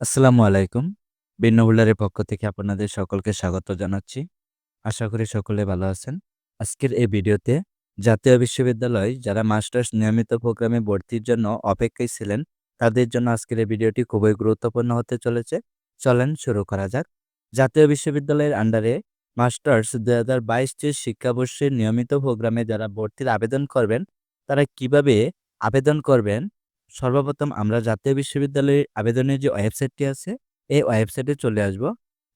আসসালামু আলাইকুম। বিন্নহুলারের পক্ষ থেকে আপনাদের সকলকে স্বাগত জানাচ্ছি। আশা করি সকলে ভালো আছেন। আজকের এই ভিডিওতে জাতীয় বিশ্ববিদ্যালয় যারা মাস্টার্স নিয়মিত প্রোগ্রামে ভর্তির জন্য অপেক্ষায় ছিলেন, তাদের জন্য আজকের এই ভিডিওটি খুবই গুরুত্বপূর্ণ হতে চলেছে। চলেন শুরু করা যাক। জাতীয় বিশ্ববিদ্যালয়ের আন্ডারে মাস্টার্স ২০২২-২৩ শিক্ষাবর্ষের নিয়মিত প্রোগ্রামে যারা ভর্তির আবেদন করবেন, তারা কীভাবে আবেদন করবেন সর্বপ্রথম আমরা জাতীয় বিশ্ববিদ্যালয়ের আবেদনের যে ওয়েবসাইটটি আছে, এই ওয়েবসাইটে চলে আসব।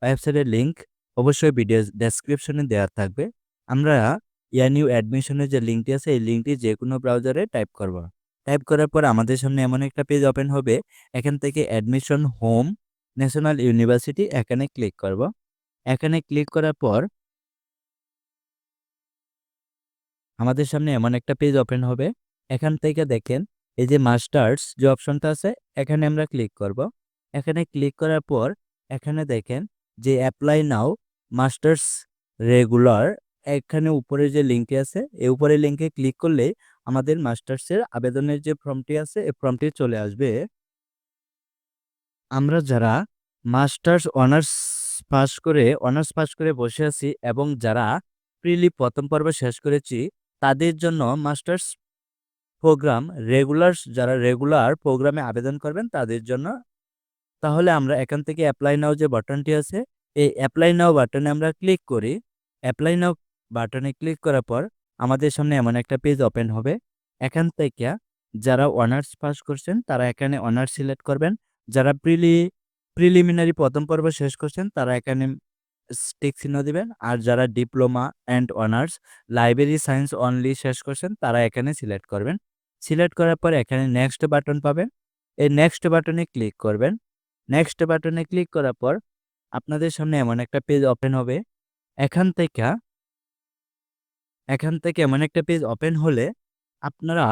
ওয়েবসাইটের লিঙ্ক অবশ্যই ভিডিও ডেসক্রিপশনে দেওয়া থাকবে। আমরা ইয়ানিউ অ্যাডমিশনের যে লিঙ্কটি আছে, এই লিঙ্কটি যে কোনো ব্রাউজারে টাইপ করব। টাইপ করার পর আমাদের সামনে এমন একটা পেজ ওপেন হবে। এখান থেকে অ্যাডমিশন হোম ন্যাশনাল ইউনিভার্সিটি এখানে ক্লিক করব। এখানে ক্লিক করার পর আমাদের সামনে এমন একটা পেজ ওপেন হবে। এখান থেকে দেখেন এই যে মাস্টার্স যে অপশনটা আছে, এখানে আমরা ক্লিক করব। এখানে ক্লিক করার পর, এখানে দেখেন যে অ্যাপ্লাই নাও মাস্টার্স রেগুলার এখানে উপরে যে লিঙ্কটি আছে, এই উপরে লিঙ্কে ক্লিক করলে আমাদের মাস্টার্সের আবেদনের যে ফর্মটি আছে, এই ফর্মটি চলে আসবে। আমরা যারা মাস্টার্স অনার্স পাস করে অনার্স পাস করে বসে আছি এবং যারা প্রিলি প্রথম পর্ব শেষ করেছি, তাদের জন্য মাস্টার্স প্রোগ্রাম রেগুলার যারা রেগুলার প্রোগ্রামে আবেদন করবেন তাদের জন্য। তাহলে আমরা এখান থেকে অ্যাপ্লাই নাও যে বাটনটি আছে, এই অ্যাপ্লাই নাও বাটনে আমরা ক্লিক করি। অ্যাপ্লাই নাও বাটনে ক্লিক করার পর আমাদের সামনে এমন একটা পেজ ওপেন হবে। এখান থেকে যারা অনার্স পাস করছেন তারা এখানে অনার্স সিলেক্ট করবেন। যারা প্রিলি প্রিলিমিনারি প্রথম পর্ব শেষ করছেন তারা এখানে স্টিক চিহ্ন দিবেন। আর যারা diploma and honours library science only শেষ করছেন তারা এখানে সিলেক্ট করবেন। সিলেক্ট করার পর এখানে নেক্সট বাটন পাবেন। এই নেক্সট বাটনে ক্লিক করবেন। নেক্সট বাটনে ক্লিক করার পর আপনাদের সামনে এমন একটা পেজ ওপেন হবে। এখান থেকে এখান থেকে এমন একটা পেজ ওপেন হলে আপনারা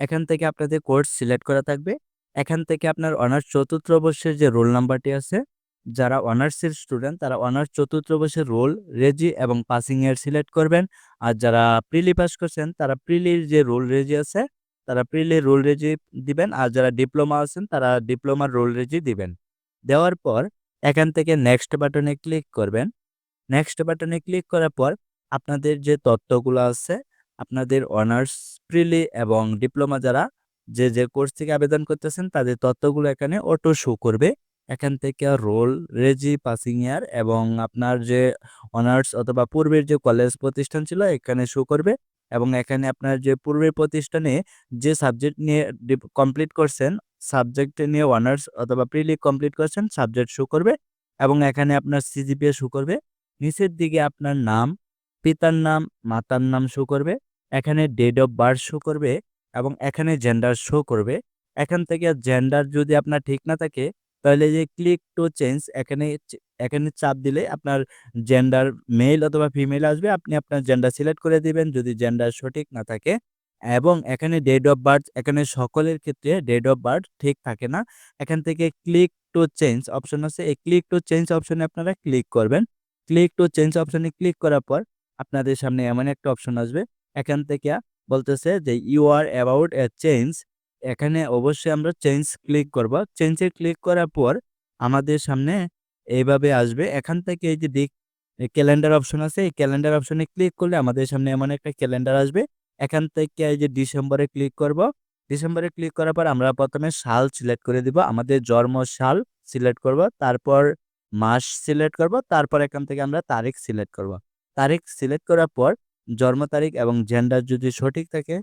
এখান থেকে আপনাদের কোর্স সিলেক্ট করা থাকবে। এখান থেকে আপনার অনার্স চতুর্থ বর্ষের যে রোল নাম্বারটি আছে, যারা অনার্সের স্টুডেন্ট তারা অনার্স চতুর্থ বর্ষের রোল রেজি এবং পাসিং ইয়ার সিলেক্ট করবেন। আর যারা প্রিলি পাস করছেন, তারা প্রিলির যে রোল রেজি আছে তারা প্রিলির রোল রেজি দিবেন, আর যারা ডিপ্লোমা আছেন, তারা ডিপ্লোমার রোল রেজি দিবেন। দেওয়ার পর এখান থেকে নেক্সট বাটনে ক্লিক করবেন। নেক্সট বাটনে ক্লিক করার পর আপনাদের যে তথ্যগুলো আছে, আপনাদের অনার্স প্রিলি এবং ডিপ্লোমা যারা যে যে কোর্স থেকে আবেদন করতেছেন, তাদের তথ্যগুলো এখানে অটো শো করবে। এখান থেকে রোল রেজি পাসিং ইয়ার এবং আপনার যে অনার্স অথবা পূর্বের যে কলেজ প্রতিষ্ঠান ছিল, এখানে শো করবে। এবং এখানে আপনার যে পূর্বের প্রতিষ্ঠানে যে সাবজেক্ট নিয়ে কমপ্লিট করছেন, সাবজেক্ট নিয়ে অনার্স অথবা প্রিলি কমপ্লিট করছেন, সাবজেক্ট শো করবে এবং এখানে আপনার সিজিপিএ শো করবে। নিচের দিকে আপনার নাম, পিতার নাম, মাতার নাম শো করবে। এখানে ডেট অফ বার্থ শো করবে এবং এখানে জেন্ডার শো করবে। এখান থেকে জেন্ডার যদি আপনার ঠিক না থাকে তাহলে যে ক্লিক টু চেঞ্জ এখানে এখানে চাপ দিলে আপনার জেন্ডার মেল অথবা ফিমেল আসবে। আপনি আপনার জেন্ডার সিলেক্ট করে দিবেন। যদি জেন্ডার সঠিক না থাকে এবং এখানে ডেট অফ বার্থ এখানে সকলের ক্ষেত্রে ডেট অফ বার্থ ঠিক থাকে না, এখান থেকে ক্লিক টু চেঞ্জ অপশন আছে। এই ক্লিক টু চেঞ্জ অপশনে আপনারা ক্লিক করবেন। ক্লিক টু চেঞ্জ অপশনে ক্লিক করার পর আপনাদের সামনে এমন একটা অপশন আসবে। এখান থেকে বলতেছে যে you are about a change এখানে অবশ্যই আমরা চেঞ্জ ক্লিক করব। চেঞ্জে ক্লিক করার পর আমাদের সামনে এইভাবে আসবে। এখান থেকে এই যে দিক ক্যালেন্ডার অপশন আছে, এই ক্যালেন্ডার অপশনে ক্লিক করলে আমাদের সামনে এমন একটা ক্যালেন্ডার আসবে। এখান থেকে এই যে ডিসেম্বরে ক্লিক করব। ডিসেম্বরে ক্লিক করার পর আমরা প্রথমে সাল সিলেক্ট করে দিব। আমাদের জন্ম সাল সিলেক্ট করব। তারপর মাস সিলেক্ট করব। তারপর এখান থেকে আমরা তারিখ সিলেক্ট করব। তারিখ সিলেক্ট করার পর জন্ম তারিখ এবং জেন্ডার যদি সঠিক থাকে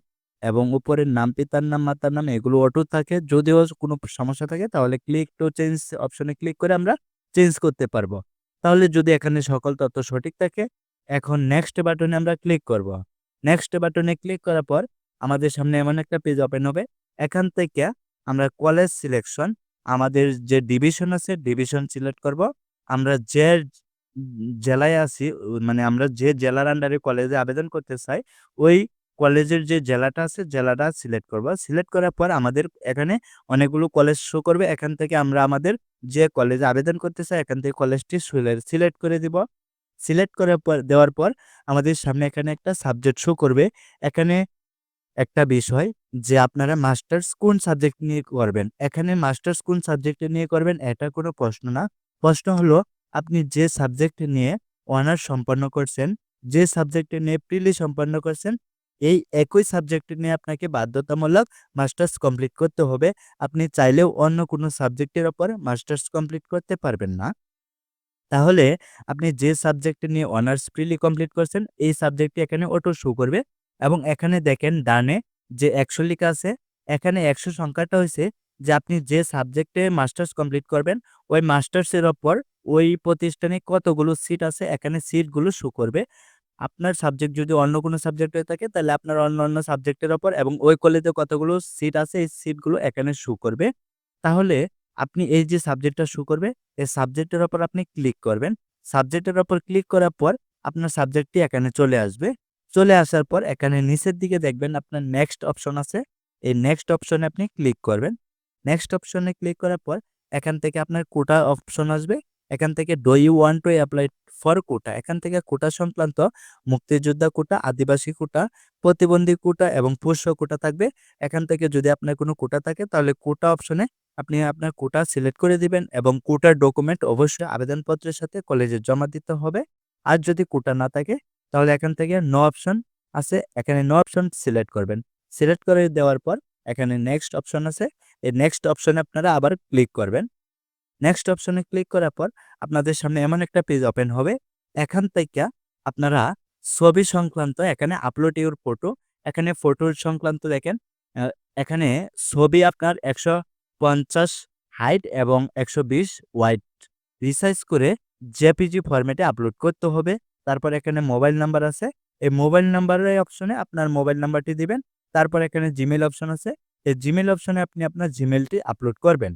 এবং উপরের নাম, পিতার নাম, মাতার নাম এগুলো অটুট থাকে। যদিও কোনো সমস্যা থাকে, তাহলে ক্লিক টু চেঞ্জ অপশনে ক্লিক করে আমরা চেঞ্জ করতে পারব। তাহলে যদি এখানে সকল তথ্য সঠিক থাকে, এখন নেক্সট বাটনে আমরা ক্লিক করব। নেক্সট বাটনে ক্লিক করার পর আমাদের সামনে এমন একটা পেজ ওপেন হবে। এখান থেকে আমরা কলেজ সিলেকশন আমাদের যে ডিভিশন আছে ডিভিশন সিলেক্ট করব। আমরা যে জেলায় আছি মানে আমরা যে জেলার আন্ডারে কলেজে আবেদন করতে চাই, ওই কলেজের যে জেলাটা আছে জেলাটা সিলেক্ট করব। সিলেক্ট করার পর আমাদের এখানে অনেকগুলো কলেজ শো করবে। এখান থেকে আমরা আমাদের যে কলেজে আবেদন করতে চাই এখান থেকে কলেজটি সিলেক্ট করে দিব। সিলেক্ট করার পর দেওয়ার পর আমাদের সামনে এখানে একটা সাবজেক্ট শো করবে। এখানে একটা বিষয় যে আপনারা মাস্টার্স কোন সাবজেক্ট নিয়ে করবেন। এখানে মাস্টার্স কোন সাবজেক্টে নিয়ে করবেন? এটা কোনো প্রশ্ন না। প্রশ্ন হলো আপনি যে সাবজেক্ট নিয়ে অনার্স সম্পন্ন করছেন, যে সাবজেক্টে নিয়ে প্রিলি সম্পন্ন করছেন, এই একই সাবজেক্ট নিয়ে আপনাকে বাধ্যতামূলক মাস্টার্স কমপ্লিট করতে হবে। আপনি চাইলেও অন্য কোনো সাবজেক্টের ওপর মাস্টার্স কমপ্লিট করতে পারবেন না। তাহলে আপনি যে সাবজেক্ট নিয়ে অনার্স প্রিলি কমপ্লিট করছেন, এই সাবজেক্টটি এখানে অটো শো করবে এবং এখানে দেখেন ডানে যে ১০০ লিখা আছে, এখানে ১০০ সংখ্যাটা হয়েছে যে আপনি যে সাবজেক্টে মাস্টার্স কমপ্লিট করবেন, ওই মাস্টার্সের ওপর ওই প্রতিষ্ঠানে কতগুলো সিট আছে এখানে সিটগুলো শো করবে। আপনার সাবজেক্ট যদি অন্য কোনো সাবজেক্ট হয়ে থাকে তাহলে আপনার অন্য অন্য সাবজেক্টের ওপর এবং ওই কলেজে কতগুলো সিট আছে এই সিটগুলো এখানে শো করবে। তাহলে আপনি এই যে সাবজেক্টটা শো করবে, এই সাবজেক্টের ওপর আপনি ক্লিক করবেন। সাবজেক্টের উপর ক্লিক করার পর আপনার সাবজেক্টটি এখানে চলে আসবে। চলে আসার পর এখানে নিচের দিকে দেখবেন আপনার নেক্সট অপশন আছে। এই নেক্সট অপশনে আপনি ক্লিক করবেন। নেক্সট অপশনে ক্লিক করার পর এখান থেকে আপনার কোটা অপশন আসবে। এখান থেকে do you want to apply for quota? এখান থেকে কোটা সংক্রান্ত মুক্তিযোদ্ধা কোটা, আদিবাসী কোটা, প্রতিবন্ধী কোটা এবং পোষ্য কোটা থাকবে। এখান থেকে যদি আপনার কোনো কোটা থাকে তাহলে কোটা অপশনে আপনি আপনার কোটা সিলেক্ট করে দিবেন এবং কোটার ডকুমেন্ট অবশ্যই আবেদনপত্রের সাথে কলেজে জমা দিতে হবে। আর যদি কোটা না থাকে তাহলে এখান থেকে নো অপশন আছে, এখানে নো অপশন সিলেক্ট করবেন। সিলেক্ট করে দেওয়ার পর এখানে নেক্সট অপশন আছে। এই নেক্সট অপশনে আপনারা আবার ক্লিক করবেন। নেক্সট অপশনে ক্লিক করার পর আপনাদের সামনে এমন একটা পেজ ওপেন হবে। এখান থেকে আপনারা ছবি সংক্রান্ত এখানে আপলোড ইউর ফটো, এখানে ফটোর সংক্রান্ত দেখেন এখানে ছবি আপনার ১৫০ হাইট এবং ১২০ ওয়াইড রিসাইজ করে জেপিজি ফরম্যাটে আপলোড করতে হবে। তারপর এখানে মোবাইল নাম্বার আছে। এই মোবাইল নাম্বারের অপশনে আপনার মোবাইল নাম্বারটি দিবেন। তারপর এখানে জিমেইল অপশন আছে। এই জিমেইল অপশনে আপনি আপনার জিমেলটি আপলোড করবেন।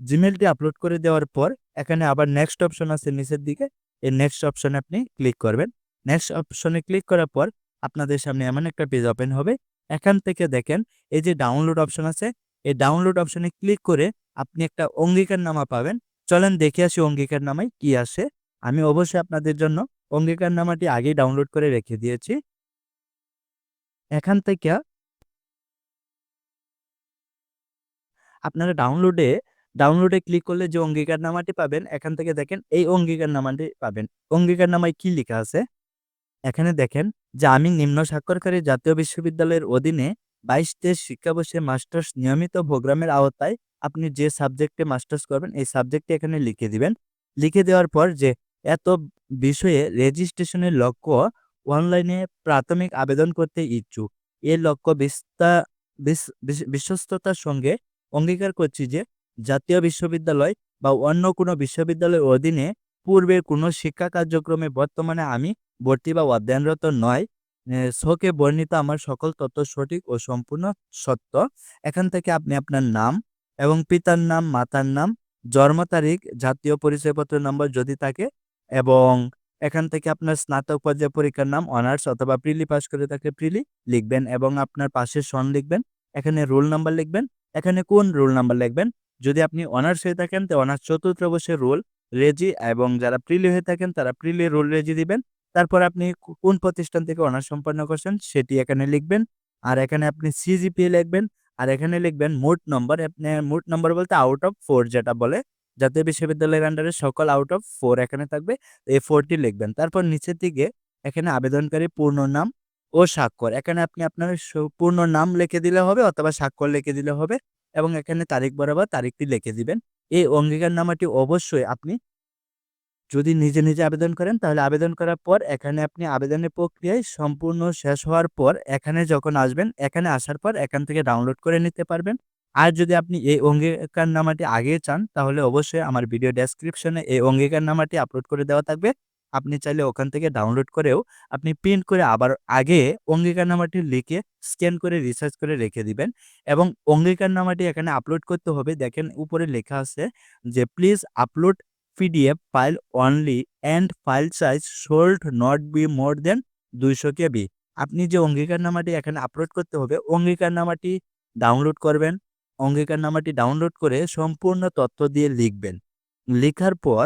জিমেইলটি আপলোড করে দেওয়ার পর এখানে আবার নেক্সট অপশন আছে নিচের দিকে। এই নেক্সট অপশনে আপনি ক্লিক করবেন। নেক্সট অপশনে ক্লিক করার পর আপনাদের সামনে এমন একটা পেজ ওপেন হবে। এখান থেকে দেখেন এই যে ডাউনলোড অপশন আছে, এই ডাউনলোড অপশনে ক্লিক করে আপনি একটা অঙ্গীকার নামা পাবেন। চলেন দেখে আসি অঙ্গীকারনামায় কি আসে। আমি অবশ্যই আপনাদের জন্য অঙ্গীকার নামাটি আগেই ডাউনলোড করে রেখে দিয়েছি। এখান থেকে আপনারা ডাউনলোডে ডাউনলোডে ক্লিক করলে যে অঙ্গীকারনামাটি পাবেন, এখান থেকে দেখেন এই অঙ্গীকারনামাটি পাবেন। অঙ্গীকারনামায় কি লেখা আছে? এখানে দেখেন যে আমি নিম্ন স্বাক্ষরকারী জাতীয় বিশ্ববিদ্যালয়ের অধীনে ২২-২৩ শিক্ষাবর্ষে মাস্টার্স নিয়মিত প্রোগ্রামের আওতায় আপনি যে সাবজেক্টে মাস্টার্স করবেন এই সাবজেক্টটি এখানে লিখে দিবেন। লিখে দেওয়ার পর যে এত বিষয়ে রেজিস্ট্রেশনের লক্ষ্য অনলাইনে প্রাথমিক আবেদন করতে ইচ্ছুক। এ লক্ষ্য বিস্তা বিস বিস বিশ্বস্ততার সঙ্গে অঙ্গীকার করছি যে জাতীয় বিশ্ববিদ্যালয় বা অন্য কোনো বিশ্ববিদ্যালয়ের অধীনে পূর্বের কোনো শিক্ষা কার্যক্রমে বর্তমানে আমি ভর্তি বা অধ্যয়নরত নয়। শোকে বর্ণিত আমার সকল তথ্য সঠিক ও সম্পূর্ণ সত্য। এখান থেকে আপনি আপনার নাম এবং পিতার নাম, মাতার নাম, জন্ম তারিখ, জাতীয় পরিচয়পত্র নম্বর যদি থাকে এবং এখান থেকে আপনার স্নাতক পর্যায়ে পরীক্ষার নাম, অনার্স অথবা প্রিলি পাস করে থাকলে প্রিলি লিখবেন এবং আপনার পাশের সন লিখবেন। এখানে রোল নাম্বার লিখবেন। এখানে কোন রোল নাম্বার লিখবেন? যদি আপনি অনার্স হয়ে থাকেন, তো অনার্স চতুর্থ বর্ষের রোল রেজি এবং যারা প্রিলি হয়ে থাকেন, তারা প্রিলি রোল রেজি দিবেন। তারপর আপনি কোন প্রতিষ্ঠান থেকে অনার্স সম্পন্ন করছেন, সেটি এখানে লিখবেন। আর এখানে আপনি সিজিপিএ লিখবেন। আর এখানে লিখবেন মোট নম্বর। আপনি মোট নম্বর বলতে আউট অফ ফোর যেটা বলে। জাতীয় বিশ্ববিদ্যালয়ের আন্ডারে সকল আউট অফ ফোর এখানে থাকবে। এই ফোরটি লিখবেন। তারপর নিচের দিকে এখানে আবেদনকারী পূর্ণ নাম ও স্বাক্ষর। এখানে আপনি আপনার পূর্ণ নাম লিখে দিলে হবে অথবা স্বাক্ষর লিখে দিলে হবে এবং এখানে তারিখ বরাবর তারিখটি লিখে দিবেন। এই অঙ্গীকারনামাটি অবশ্যই আপনি যদি নিজে, নিজে আবেদন করেন তাহলে আবেদন করার পর এখানে আপনি আবেদনের প্রক্রিয়ায় সম্পূর্ণ শেষ হওয়ার পর এখানে যখন আসবেন, এখানে আসার পর এখান থেকে ডাউনলোড করে নিতে পারবেন। আর যদি আপনি এই অঙ্গীকারনামাটি আগে চান তাহলে অবশ্যই আমার ভিডিও ডেসক্রিপশনে এই অঙ্গীকারনামাটি আপলোড করে দেওয়া থাকবে। আপনি চাইলে ওখান থেকে ডাউনলোড করেও আপনি প্রিন্ট করে আবার আগে অঙ্গীকারনামাটি লিখে স্ক্যান করে রিসার্চ করে রেখে দিবেন এবং অঙ্গীকারনামাটি এখানে আপলোড করতে হবে। দেখেন উপরে লেখা আছে যে please upload PDF file only and file size should not be more than ২০০ KB. আপনি যে অঙ্গীকারনামাটি এখানে আপলোড করতে হবে, অঙ্গীকারনামাটি ডাউনলোড করবেন। অঙ্গীকারনামাটি ডাউনলোড করে সম্পূর্ণ তথ্য দিয়ে লিখবেন। লেখার পর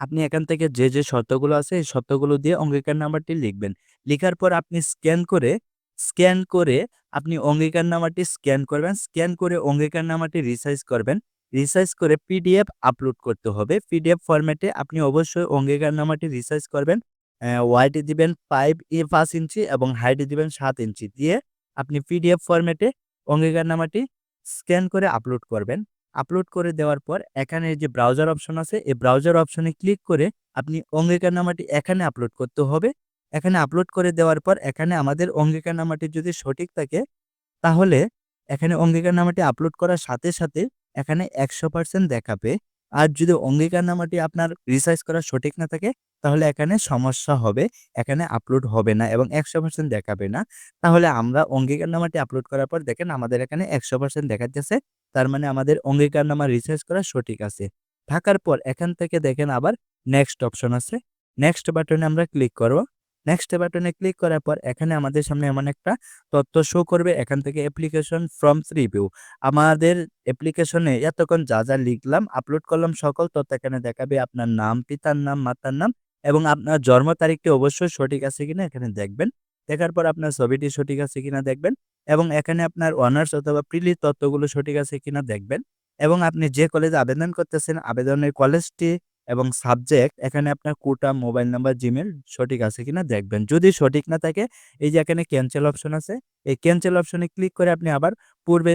আপনি এখান থেকে যে, যে শর্তগুলো আছে এই শর্তগুলো দিয়ে অঙ্গীকারনামাটি লিখবেন। লিখার পর আপনি স্ক্যান করে স্ক্যান করে আপনি অঙ্গীকারনামাটি স্ক্যান করবেন। স্ক্যান করে অঙ্গীকারনামাটি রিসাইজ করবেন। রিসাইজ করে পিডিএফ আপলোড করতে হবে। পিডিএফ ফরম্যাটে আপনি অবশ্যই অঙ্গীকারনামাটি রিসাইজ করবেন। ওয়াইটি দিবেন ফাইভ ই পাঁচ ইঞ্চি এবং হাইটে দিবেন সাত ইঞ্চি। দিয়ে আপনি পিডিএফ ফরম্যাটে অঙ্গীকারনামাটি স্ক্যান করে আপলোড করবেন। আপলোড করে দেওয়ার পর এখানে যে ব্রাউজার অপশন আছে, এই ব্রাউজার অপশনে ক্লিক করে আপনি অঙ্গীকারনামাটি এখানে আপলোড করতে হবে। এখানে আপলোড করে দেওয়ার পর এখানে আমাদের অঙ্গীকারনামাটি যদি সঠিক থাকে, তাহলে এখানে অঙ্গীকারনামাটি আপলোড করার সাথে সাথে এখানে একশো পার্সেন্ট দেখাবে। আর যদি অঙ্গীকারনামাটি আপনার রিসার্চ করা সঠিক না থাকে, তাহলে এখানে সমস্যা হবে, এখানে আপলোড হবে না এবং একশো পার্সেন্ট দেখাবে না। তাহলে আমরা অঙ্গীকারনামাটি আপলোড করার পর দেখেন আমাদের এখানে একশো পার্সেন্ট দেখাচ্ছে তার মানে আমাদের অঙ্গীকারনামা রিসার্চ করা সঠিক আছে। থাকার পর এখান থেকে দেখেন আবার নেক্সট অপশন আছে। নেক্সট বাটনে আমরা ক্লিক করব। নেক্সট বাটনে ক্লিক করার পর এখানে আমাদের সামনে এমন একটা তথ্য শো করবে। এখান থেকে অ্যাপ্লিকেশন ফ্রম রিভিউ আমাদের অ্যাপ্লিকেশনে এতক্ষণ যা যা লিখলাম আপলোড করলাম, সকল তথ্য এখানে দেখাবে। আপনার নাম, পিতার নাম, মাতার নাম এবং আপনার জন্ম তারিখটি অবশ্যই সঠিক আছে কিনা এখানে দেখবেন। দেখার পর আপনার ছবিটি সঠিক আছে কিনা দেখবেন। এবং এখানে আপনার অনার্স অথবা প্রিলি তত্ত্বগুলো সঠিক আছে কিনা দেখবেন। এবং আপনি যে কলেজে আবেদন করতেছেন, আবেদনের কলেজটি এবং সাবজেক্ট এখানে আপনার কোটা মোবাইল নাম্বার জিমেল সঠিক আছে কিনা দেখবেন। যদি সঠিক না থাকে, এই যে এখানে ক্যান্সেল অপশন আছে, এই ক্যান্সেল অপশনে ক্লিক করে আপনি আবার পূর্বে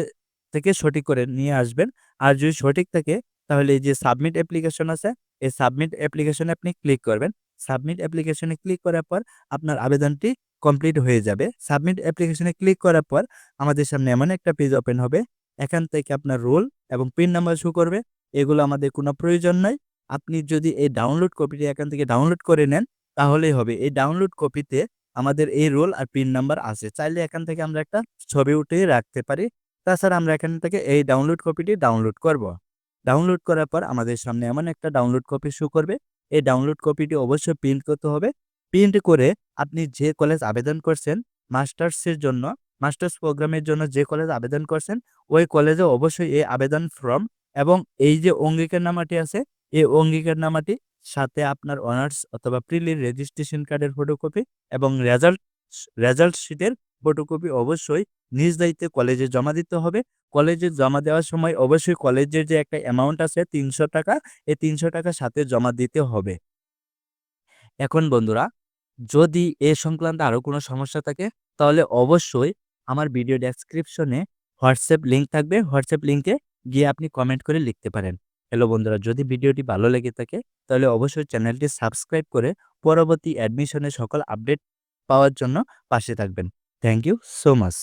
থেকে সঠিক করে নিয়ে আসবেন। আর যদি সঠিক থাকে, তাহলে এই যে সাবমিট অ্যাপ্লিকেশন আছে, এই সাবমিট অ্যাপ্লিকেশনে আপনি ক্লিক করবেন। সাবমিট অ্যাপ্লিকেশনে ক্লিক করার পর আপনার আবেদনটি কমপ্লিট হয়ে যাবে। সাবমিট অ্যাপ্লিকেশনে ক্লিক করার পর আমাদের সামনে এমন একটা পেজ ওপেন হবে। এখান থেকে আপনার রোল এবং পিন নাম্বার শো করবে। এগুলো আমাদের কোনো প্রয়োজন নয় আপনি যদি এই ডাউনলোড কপিটি এখান থেকে ডাউনলোড করে নেন, তাহলেই হবে। এই ডাউনলোড কপিতে আমাদের এই রোল আর পিন নাম্বার আছে। চাইলে এখান থেকে আমরা একটা ছবি উঠে রাখতে পারি। তাছাড়া আমরা এখান থেকে এই ডাউনলোড কপিটি ডাউনলোড করব। ডাউনলোড করার পর আমাদের সামনে এমন একটা ডাউনলোড কপি শো করবে। এই ডাউনলোড কপিটি অবশ্যই প্রিন্ট করতে হবে। প্রিন্ট করে আপনি যে কলেজ আবেদন করছেন মাস্টার্সের জন্য মাস্টার্স প্রোগ্রামের জন্য যে কলেজ আবেদন করছেন, ওই কলেজে অবশ্যই এই আবেদন ফর্ম এবং এই যে অঙ্গীকারনামাটি আছে, এই অঙ্গীকারনামাটি সাথে আপনার অনার্স অথবা প্রিলির রেজিস্ট্রেশন কার্ডের ফটোকপি এবং রেজাল্ট রেজাল্ট শিটের ফটোকপি অবশ্যই নিজ দায়িত্বে কলেজে জমা দিতে হবে। কলেজে জমা দেওয়ার সময় অবশ্যই কলেজের যে একটা অ্যামাউন্ট আছে, তিনশো টাকা, এই তিনশো টাকা সাথে জমা দিতে হবে। এখন বন্ধুরা যদি এ সংক্রান্ত আরও কোনো সমস্যা থাকে, তাহলে অবশ্যই আমার ভিডিও ডেসক্রিপশনে হোয়াটসঅ্যাপ লিঙ্ক থাকবে। হোয়াটসঅ্যাপ লিঙ্কে গিয়ে আপনি কমেন্ট করে লিখতে পারেন। হ্যালো বন্ধুরা, যদি ভিডিওটি ভালো লেগে থাকে, তাহলে অবশ্যই চ্যানেলটি সাবস্ক্রাইব করে পরবর্তী অ্যাডমিশনের সকল আপডেট পাওয়ার জন্য পাশে থাকবেন। Thank you so much